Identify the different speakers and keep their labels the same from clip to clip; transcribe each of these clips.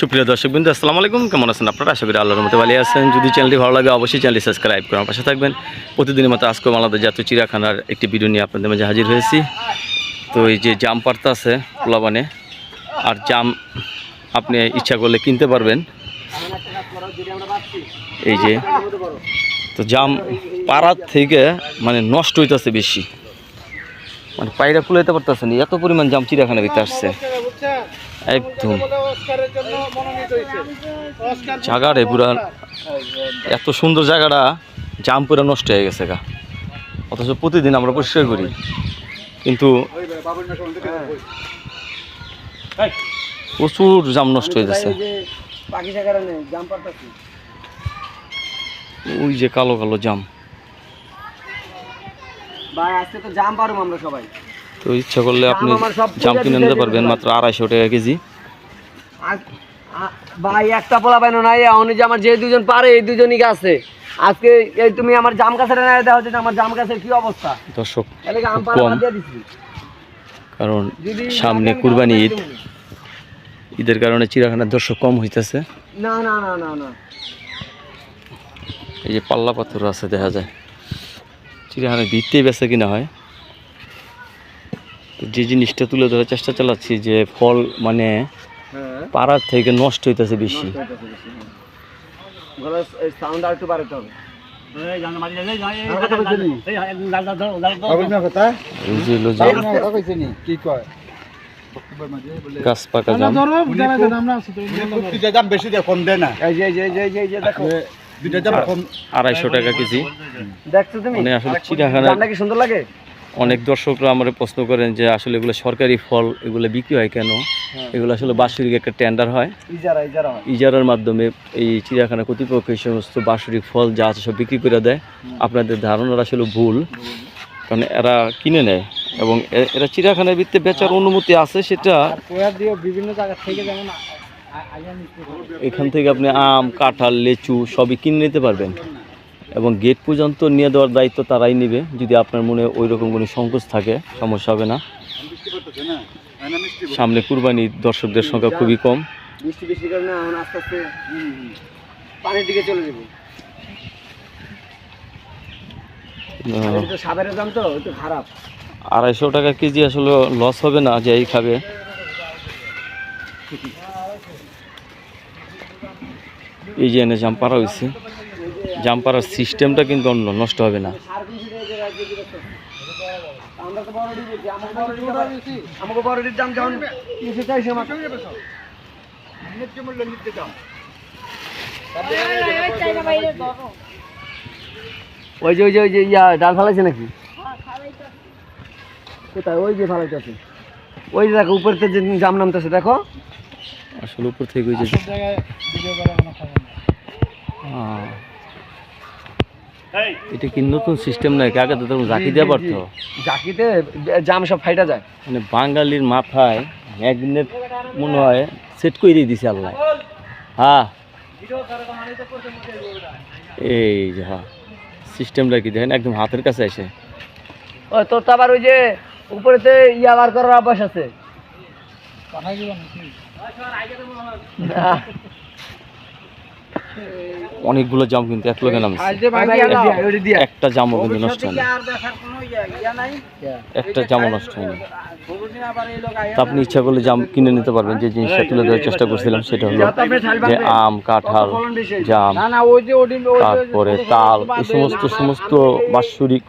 Speaker 1: সুপ্রিয় দর্শক বিন্দু আসসালামু আলাইকুম। কেমন আছেন আপনারা? আশা করি আল্লাহর মতো ভালো আছেন। যদি চ্যানেলটি ভালো লাগে, অবশ্যই চ্যানেলটি সাবস্ক্রাইব করে আমার পাশে থাকবেন। প্রতিদিনের মতো আজকে আমাদের জাতীয় চিড়িয়াখানার একটি ভিডিও নিয়ে আপনাদের মাঝে হাজির হয়েছি। তো এই যে জাম পাড়তা আছে পোলাবানে আর জাম আপনি ইচ্ছা করলে কিনতে পারবেন। এই যে, তো জাম পাড়ার থেকে মানে নষ্ট হইতেছে বেশি। মানে পায়রা কুলাইতে পারতেছে না, এত পরিমাণ জাম চিড়িয়াখানা ভিতরে আসছে। একদম। জায়গা রে পুরা এত সুন্দর জায়গাটা জাম পুরা নষ্ট হয়ে গেছে গা। অথচ প্রতিদিন আমরা পরিষ্কার করি। কিন্তু প্রচুর জাম নষ্ট হয়ে যাচ্ছে ওই যে কালো কালো জাম।
Speaker 2: ভাই আজকে তো জাম পারব আমরা সবাই।
Speaker 1: তো ইচ্ছা করলে আপনি
Speaker 2: জাম
Speaker 1: কিনে নিতে পারবেন মাত্র আড়াইশো টাকা কেজি।
Speaker 2: ভাই একটা পোলা পাইন নাই উনি যে আমার যে দুজন পারে এই দুজনই আছে আজকে এই তুমি আমার জাম গাছের না দেখা হচ্ছে আমার জাম গাছের কি অবস্থা?
Speaker 1: দর্শক কম। কারণ সামনে কুরবানি ঈদ। ঈদের কারণে চিড়িয়াখানার দর্শক কম হইতেছে।
Speaker 2: না না না না না।
Speaker 1: এই যে পাল্লা পাথর আছে দেখা যায়। চিড়িয়াখানার ভিত্তেই বেছে কিনা হয়। তো যে জিনিসটা তুলে ধরার চেষ্টা চালাচ্ছি যে ফল মানে
Speaker 2: হ্যাঁ।
Speaker 1: পাড়ার থেকে নষ্ট হইতেছে বেশি।
Speaker 2: সাউন্ড আর একটু বাড়াতে হবে।
Speaker 1: এই যে হলো যে
Speaker 3: কি কয়?
Speaker 1: গাছ পাকা জাম।
Speaker 3: দাম বেশি কম দেয় না।
Speaker 2: এই যে এই যে এই যে, এই যে এই যে দেখো।
Speaker 3: দুইটা দাম কম
Speaker 1: আড়াইশো টাকা কেজি।
Speaker 2: দেখছ তুমি?
Speaker 1: মানে আসলে
Speaker 2: কি সুন্দর লাগে?
Speaker 1: অনেক দর্শকরা আমার প্রশ্ন করেন যে আসলে এগুলো সরকারি ফল এগুলো বিক্রি হয় কেন? এগুলো আসলে বাৎসরিক একটা টেন্ডার হয়।
Speaker 2: ইজারা ইজারা
Speaker 1: ইজারার মাধ্যমে এই চিড়িয়াখানা কর্তৃপক্ষ এই সমস্ত বাৎসরিক ফল যা আছে সব বিক্রি করে দেয়। আপনাদের ধারণার আসলে ভুল। কারণ এরা কিনে নেয় এবং এরা চিড়িয়াখানার ভিত্তিতে বেচার অনুমতি আছে সেটা
Speaker 2: বিভিন্ন জায়গা থেকে যেমন
Speaker 1: এখান থেকে আপনি আম কাঁঠাল লেচু সবই কিনে নিতে পারবেন। এবং গেট পর্যন্ত নিয়ে দেওয়ার দায়িত্ব তারাই নেবে। যদি আপনার মনে ওই রকম কোনো সংকোচ থাকে সমস্যা হবে না। সামনে কুরবানি দর্শকদের সংখ্যা খুবই কম।
Speaker 2: বৃষ্টি বৃষ্টি কারণে এখন আস্তে আস্তে পানির দিকে চলে যাব।
Speaker 1: আহ,
Speaker 2: এটা তো সাবেরের দাম তো একটু খারাপ।
Speaker 1: আড়াইশো টাকা কেজি আসলে লস হবে না যে এই খাবে। এই যে এনে জাম পাড়া হয়েছে জাম পাড়ার সিস্টেমটা কিন্তু অন্য নষ্ট হবে না।
Speaker 2: ওই যে ওই যে ওই যে ইয়া ডাল ফালাইছে নাকি? কোথায়? ওই যে ফালাইতেছে। ওই যে দেখো উপর থেকে যে জাম নামতেছে দেখো।
Speaker 1: আসলে উপর থেকে ওই যে। এটা কি নতুন সিস্টেম নাকি? আগে তো তখন জাকি দেওয়া পারতো
Speaker 2: জাকিতে জাম সব ফাইটা যায়।
Speaker 1: মানে বাঙালির মাথায় ম্যাগনেট মনে হয় সেট করে দিয়ে দিছে আল্লাহ। হ্যাঁ এই যে হ্যাঁ সিস্টেমটা কি দেখেন? একদম হাতের কাছে এসে
Speaker 2: ও তোর তো আবার ওই যে উপরেতে ইয়া বার করার অভ্যাস আছে। না।
Speaker 1: অনেকগুলো জাম কিন্তু এক লোকে নামছে।
Speaker 2: ওইটা দিয়া।
Speaker 1: একটা জামও কিন্তু নষ্ট হয়নি একটা জামও নষ্ট হয়নি তা আপনি ইচ্ছা করলে জাম কিনে নিতে পারবেন যে জিনিসটা তুলে দেওয়ার চেষ্টা করছিলাম সেটা হলো যে আম কাঁঠাল জাম তারপরে তাল এই সমস্ত সমস্ত বাৎসরিক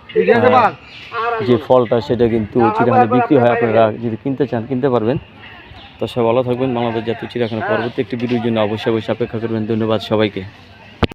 Speaker 1: যে ফলটা সেটা কিন্তু চিড়িয়াখানা বিক্রি হয় আপনারা যদি কিনতে চান কিনতে পারবেন। তো সবাই ভালো থাকবেন বাংলাদেশ জাতীয় চিড়িয়াখানা পরবর্তী একটি ভিডিওর জন্য অবশ্যই অবশ্যই অপেক্ষা করবেন। ধন্যবাদ সবাইকে।